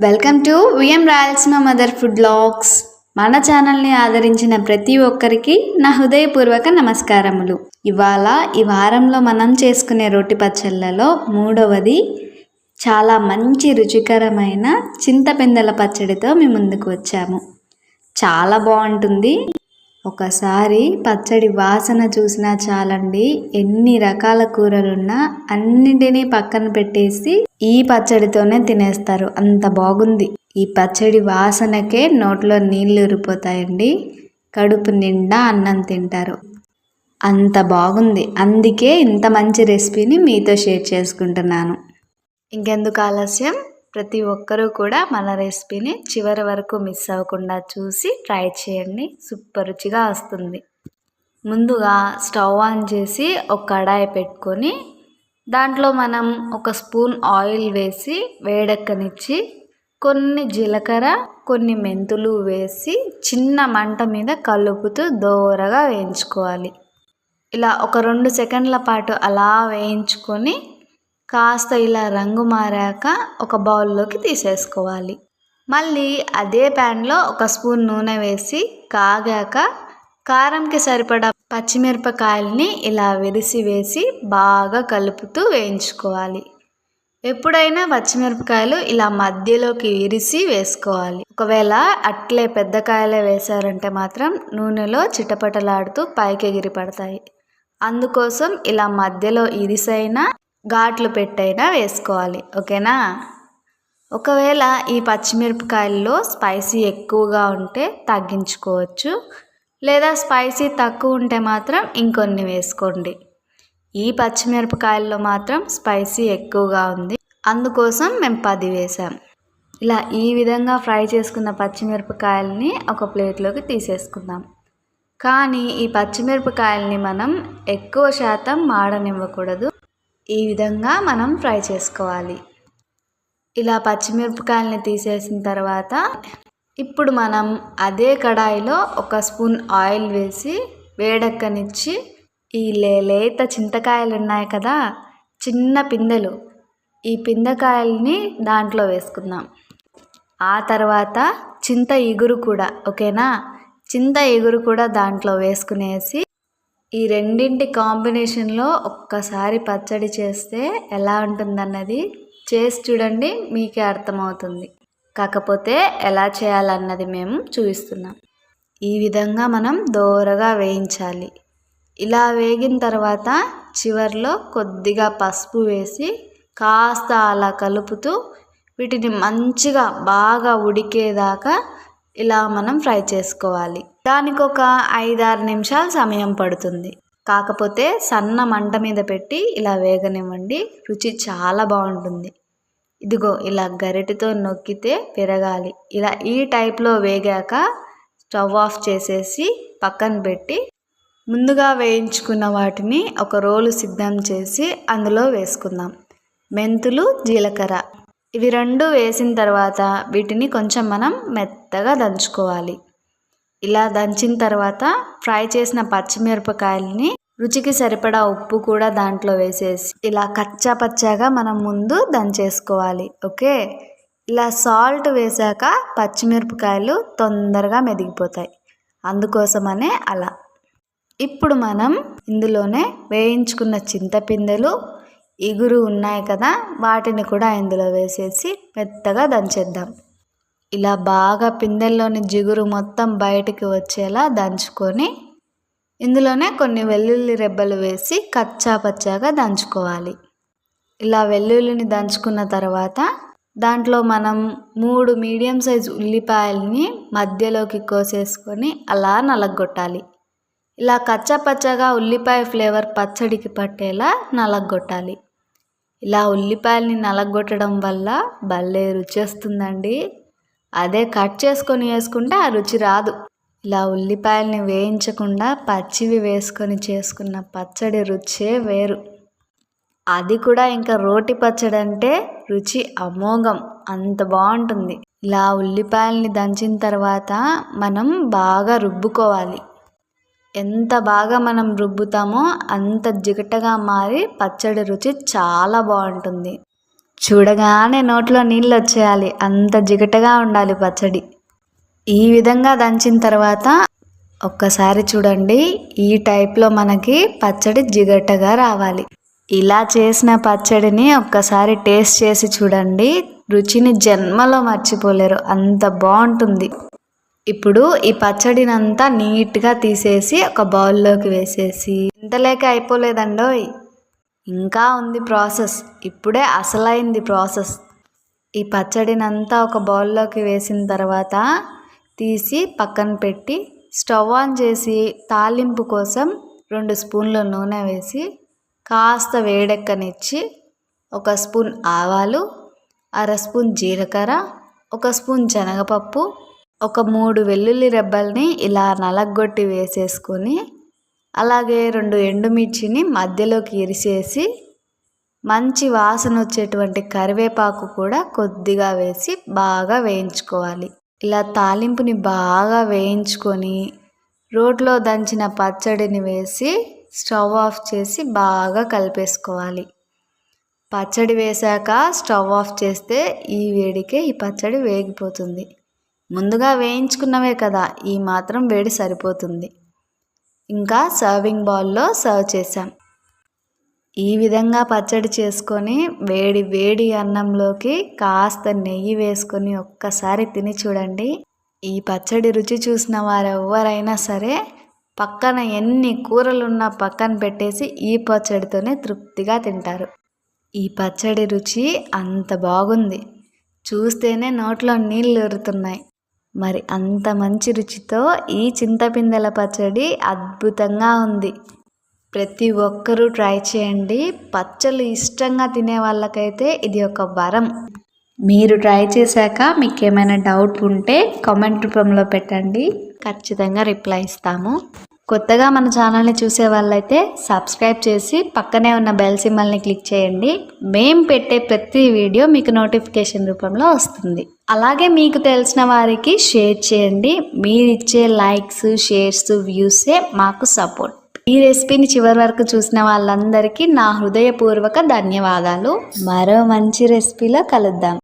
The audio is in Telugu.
Welcome to VM Rayalaseema mother food blogs మన ఛానల్ని ఆదరించిన ప్రతి ఒక్కరికి నా హృదయపూర్వక నమస్కారములు. ఇవాళ ఈ వారంలో మనం చేసుకునే రోటి పచ్చళ్ళలో మూడవది చాలా మంచి రుచికరమైన చింతపెందల పచ్చడితో మీ ముందుకు వచ్చాము. చాలా బాగుంటుంది. ఒకసారి పచ్చడి వాసన చూసినా చాలండి. ఎన్ని రకాల కూరలున్నా అన్నింటినీ పక్కన పెట్టేసి ఈ పచ్చడితోనే తినేస్తారు. అంత బాగుంది. ఈ పచ్చడి వాసనకే నోట్లో నీళ్ళు ఉరిపోతాయండి కడుపు నిండా అన్నం తింటారు. అంత బాగుంది. అందుకే ఇంత మంచి రెసిపీని మీతో షేర్ చేసుకుంటున్నాను. ఇంకెందుకు ఆలస్యం? ప్రతి ఒక్కరూ కూడా మన రెసిపీని చివరి వరకు మిస్ అవ్వకుండా చూసి ట్రై చేయండి. సూపర్ రుచిగా వస్తుంది. ముందుగా స్టవ్ ఆన్ చేసి ఒక కడాయి పెట్టుకొని దాంట్లో మనం ఒక స్పూన్ ఆయిల్ వేసి వేడెక్కనిచ్చి కొన్ని జీలకర్ర కొన్ని మెంతులు వేసి చిన్న మంట మీద కలుపుతూ దోరగా వేయించుకోవాలి. ఇలా ఒక రెండు సెకండ్ల పాటు అలా వేయించుకొని కాస్త ఇలా రంగు మారాక ఒక బౌల్లోకి తీసేసుకోవాలి. మళ్ళీ అదే ప్యాన్లో ఒక స్పూన్ నూనె వేసి కాగాక కారంకి సరిపడా పచ్చిమిరపకాయల్ని ఇలా విరిసి వేసి బాగా కలుపుతూ వేయించుకోవాలి. ఎప్పుడైనా పచ్చిమిరపకాయలు ఇలా మధ్యలోకి విరిసి వేసుకోవాలి. ఒకవేళ అట్లే పెద్ద కాయలే వేశారంటే మాత్రం నూనెలో చిటపటలాడుతూ పైకి ఎగిరి పడతాయి. అందుకోసం ఇలా మధ్యలో ఇరిసైనా ఘాట్లు పెట్టైనా వేసుకోవాలి ఓకేనా? ఒకవేళ ఈ పచ్చిమిరపకాయల్లో స్పైసీ ఎక్కువగా ఉంటే తగ్గించుకోవచ్చు లేదా స్పైసీ తక్కువ ఉంటే మాత్రం ఇంకొన్ని వేసుకోండి. ఈ పచ్చిమిరపకాయల్లో మాత్రం స్పైసీ ఎక్కువగా ఉంది అందుకోసం మేము పది వేసాం. ఇలా ఈ విధంగా ఫ్రై చేసుకున్న పచ్చిమిరపకాయలని ఒక ప్లేట్లోకి తీసేసుకుందాం. కానీ ఈ పచ్చిమిరపకాయలని మనం ఎక్కువ శాతం మాడనివ్వకూడదు ఈ విధంగా మనం ఫ్రై చేసుకోవాలి. ఇలా పచ్చిమిరపకాయలని తీసేసిన తర్వాత ఇప్పుడు మనం అదే కడాయిలో ఒక స్పూన్ ఆయిల్ వేసి వేడెక్కనిచ్చి ఈ లేత చింతకాయలు ఉన్నాయి కదా చిన్న పిందెలు ఈ పిందకాయల్ని దాంట్లో వేసుకుందాం. ఆ తర్వాత చింత ఇగురు కూడా ఓకేనా? చింత ఇగురు కూడా దాంట్లో వేసుకునేసి ఈ రెండింటి కాంబినేషన్లో ఒక్కసారి పచ్చడి చేస్తే ఎలా ఉంటుందన్నది చేసి చూడండి మీకే అర్థమవుతుంది. కాకపోతే ఎలా చేయాలన్నది మేము చూపిస్తున్నాం. ఈ విధంగా మనం దోరగా వేయించాలి. ఇలా వేగిన తర్వాత చివర్లో కొద్దిగా పసుపు వేసి కాస్త అలా కలుపుతూ వీటిని మంచిగా బాగా ఉడికేదాకా ఇలా మనం ఫ్రై చేసుకోవాలి. దానికి ఒక ఐదారు నిమిషాలు సమయం పడుతుంది. కాకపోతే సన్న మంట మీద పెట్టి ఇలా వేగనివ్వండి. రుచి చాలా బాగుంటుంది. ఇదిగో ఇలా గరిటెతో నొక్కితే పెరగాలి. ఇలా ఈ టైప్లో వేగాక స్టవ్ ఆఫ్ చేసేసి పక్కన పెట్టి ముందుగా వేయించుకున్న వాటిని ఒక రోలు సిద్ధం చేసి అందులో వేసుకుందాం. మెంతులు జీలకర్ర. ఇవి రెండు వేసిన తర్వాత వీటిని కొంచెం మనం మెత్తగా దంచుకోవాలి. ఇలా దంచిన తర్వాత ఫ్రై చేసిన పచ్చిమిరపకాయలని రుచికి సరిపడా ఉప్పు కూడా దాంట్లో వేసేసి ఇలా కచ్చా పచ్చాగా మనం ముందు దంచేసుకోవాలి ఓకే? ఇలా సాల్ట్ వేసాక పచ్చిమిరపకాయలు తొందరగా మెదిగిపోతాయి అందుకోసమనే అలా. ఇప్పుడు మనం ఇందులోనే వేయించుకున్న చింతపిందెలు ఇగురు ఉన్నాయి కదా వాటిని కూడా ఇందులో వేసేసి మెత్తగా దంచేద్దాం. ఇలా బాగా పిందెల్లోని జిగురు మొత్తం బయటికి వచ్చేలా దంచుకొని ఇందులోనే కొన్ని వెల్లుల్లి రెబ్బలు వేసి కచ్చా పచ్చాగా దంచుకోవాలి. ఇలా వెల్లుల్లిని దంచుకున్న తర్వాత దాంట్లో మనం మూడు మీడియం సైజ్ ఉల్లిపాయల్ని మధ్యలోకి కోసేసుకొని అలా నలగొట్టాలి. ఇలా కచ్చా పచ్చగా ఉల్లిపాయ ఫ్లేవర్ పచ్చడికి పట్టేలా నలగొట్టాలి. ఇలా ఉల్లిపాయల్ని నలగొట్టడం వల్ల భలే రుచి వస్తుందండి. అదే కట్ చేసుకొని వేసుకుంటే ఆ రుచి రాదు. ఇలా ఉల్లిపాయల్ని వేయించకుండా పచ్చివి వేసుకొని చేసుకున్న పచ్చడి రుచే వేరు. అది కూడా ఇంకా రోటి పచ్చడి అంటే రుచి అమోఘం. అంత బాగుంటుంది. ఇలా ఉల్లిపాయల్ని దంచిన తర్వాత మనం బాగా రుబ్బుకోవాలి. ఎంత బాగా మనం రుబ్బుతామో అంత జిగటగా మారి పచ్చడి రుచి చాలా బాగుంటుంది. చూడగానే నోట్లో నీళ్ళు వచ్చేయాలి. అంత జిగటగా ఉండాలి పచ్చడి. ఈ విధంగా దంచిన తర్వాత ఒక్కసారి చూడండి. ఈ టైప్లో మనకి పచ్చడి జిగటగా రావాలి. ఇలా చేసిన పచ్చడిని ఒక్కసారి టేస్ట్ చేసి చూడండి. రుచిని జన్మలో మర్చిపోలేరు. అంత బాగుంటుంది. ఇప్పుడు ఈ పచ్చడినంతా నీట్గా తీసేసి ఒక బౌల్లోకి వేసేసి. ఇంతలేక అయిపోలేదండోయ్. ఇంకా ఉంది ప్రాసెస్. ఇప్పుడే అసలైంది ప్రాసెస్. ఈ పచ్చడినంతా ఒక బౌల్లోకి వేసిన తర్వాత తీసి పక్కన పెట్టి స్టవ్ ఆన్ చేసి తాలింపు కోసం రెండు స్పూన్ల నూనె వేసి కాస్త వేడెక్కనిచ్చి ఒక స్పూన్ ఆవాలు అర స్పూన్ జీలకర్ర ఒక స్పూన్ శనగపప్పు ఒక మూడు వెల్లుల్లి రెబ్బల్ని ఇలా నలగొట్టి వేసేసుకొని అలాగే రెండు ఎండుమిర్చిని మధ్యలోకి ఇరిసేసి మంచి వాసన వచ్చేటువంటి కరివేపాకు కూడా కొద్దిగా వేసి బాగా వేయించుకోవాలి. ఇలా తాలింపుని బాగా వేయించుకొని రోట్లో దంచిన పచ్చడిని వేసి స్టవ్ ఆఫ్ చేసి బాగా కలిపేసుకోవాలి. పచ్చడి వేశాక స్టవ్ ఆఫ్ చేస్తే ఈ వేడికే ఈ పచ్చడి వేగిపోతుంది. ముందుగా వేయించుకున్నవే కదా ఈ మాత్రం వేడి సరిపోతుంది. ఇంకా సర్వింగ్ బౌల్లో సర్వ్ చేసాం ఈ విధంగా పచ్చడి చేసుకొని వేడి వేడి అన్నంలోకి కాస్త నెయ్యి వేసుకొని ఒక్కసారి తిని చూడండి. ఈ పచ్చడి రుచి చూసిన వారెవరైనా సరే పక్కన ఎన్ని కూరలున్నా పక్కన పెట్టేసి ఈ పచ్చడితోనే తృప్తిగా తింటారు. ఈ పచ్చడి రుచి అంత బాగుంది. చూస్తేనే నోట్లో నీళ్ళు ఊరుతున్నాయి మరి అంత మంచి రుచితో ఈ చింతపిందెల పచ్చడి అద్భుతంగా ఉంది. ప్రతి ఒక్కరూ ట్రై చేయండి. పచ్చళ్ళు ఇష్టంగా తినే వాళ్ళకైతే ఇది ఒక వరం. మీరు ట్రై చేశాక మీకు ఏమైనా డౌట్ ఉంటే కామెంట్ రూపంలో పెట్టండి. ఖచ్చితంగా రిప్లై ఇస్తాము. కొత్తగా మన ఛానల్ని చూసే వాళ్ళైతే సబ్స్క్రైబ్ చేసి పక్కనే ఉన్న బెల్ సింబల్ని క్లిక్ చేయండి. మేం పెట్టే ప్రతి వీడియో మీకు నోటిఫికేషన్ రూపంలో వస్తుంది. అలాగే మీకు తెలిసిన వారికి షేర్ చేయండి. మీరు ఇచ్చే లైక్స్ షేర్స్ వ్యూసే మాకు సపోర్ట్. ఈ రెసిపీని చివరి వరకు చూసిన వాళ్ళందరికీ నా హృదయపూర్వక ధన్యవాదాలు. మరో మంచి రెసిపీలో కలుద్దాం.